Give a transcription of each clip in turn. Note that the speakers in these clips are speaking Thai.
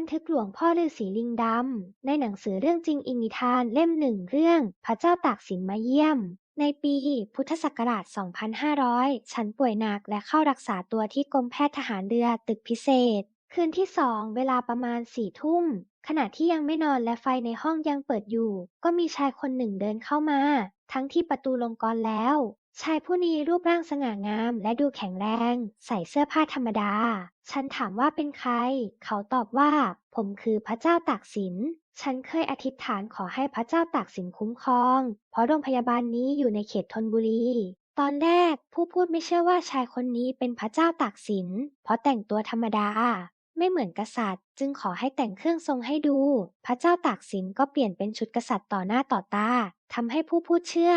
บันทึกหลวงพ่อฤาษีลิงดำ ในหนังสือเรื่องจริงอิงนิทานเล่มหนึ่งเรื่อง พระเจ้าตากสินมาเยี่ยม ในปีพุทธศักราช 2500 ฉันป่วยหนักและเข้ารักษาตัวที่กรมแพทย์ทหารเรือตึกพิเศษ คืนที่สองเวลาประมาณสี่ทุ่ม ขณะที่ยังไม่นอนและไฟในห้องยังเปิดอยู่ ก็มีชายคนหนึ่งเดินเข้ามา ทั้งที่ประตูลงกรแล้ว ชายผู้นี้รูปร่างสง่างามและดูแข็งแรง ใส่เสื้อผ้าธรรมดา ฉันถามว่าเป็นใคร เขาตอบว่า ผมคือพระเจ้าตากสิน ฉันเคยอธิษฐานขอให้พระเจ้าตากสินคุ้มครอง เพราะโรงพยาบาลนี้อยู่ในเขตธนบุรี ตอนแรกผู้พูดไม่เชื่อว่าชายคนนี้เป็นพระเจ้าตากสิน เพราะแต่งตัวธรรมดา ไม่เหมือนกษัตริย์ จึงขอให้แต่งเครื่องทรงให้ดู พระเจ้าตากสินก็เปลี่ยนเป็นชุดกษัตริย์ต่อหน้าต่อตาทำให้ผู้พูดเชื่อ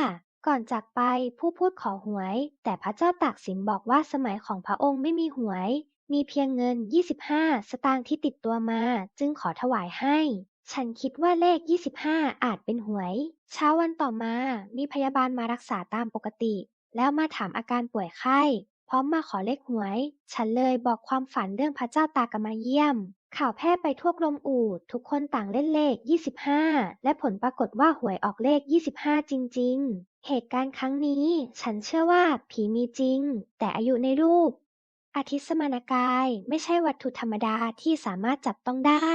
ก่อนจากไปผู้พูดขอหวย แต่พระเจ้าตากสินบอกว่าสมัยของพระองค์ไม่มีหวย มีเพียงเงิน 25 สตางค์ที่ติดตัวมา จึงขอถวายให้ ฉันคิดว่าเลข 25 อาจเป็นหวย เช้าวันต่อมา มีพยาบาลมารักษาตามปกติ แล้วมาถามอาการป่วยไข้ พร้อมมาขอเลขหวย ฉันเลยบอกความฝันเรื่องพระเจ้าตากมาเยี่ยม ข่าวแพร่ไปทั่วกรมอูดทุกคนต่างเล่นเลข25และผลปรากฏว่าหวยออกเลข25จริง ๆ เหตุการณ์ครั้งนี้ ฉันเชื่อว่าผีมีจริง แต่อายุในรูป อาทิตย์สมานกาย ไม่ใช่วัตถุธรรมดาที่สามารถจับต้องได้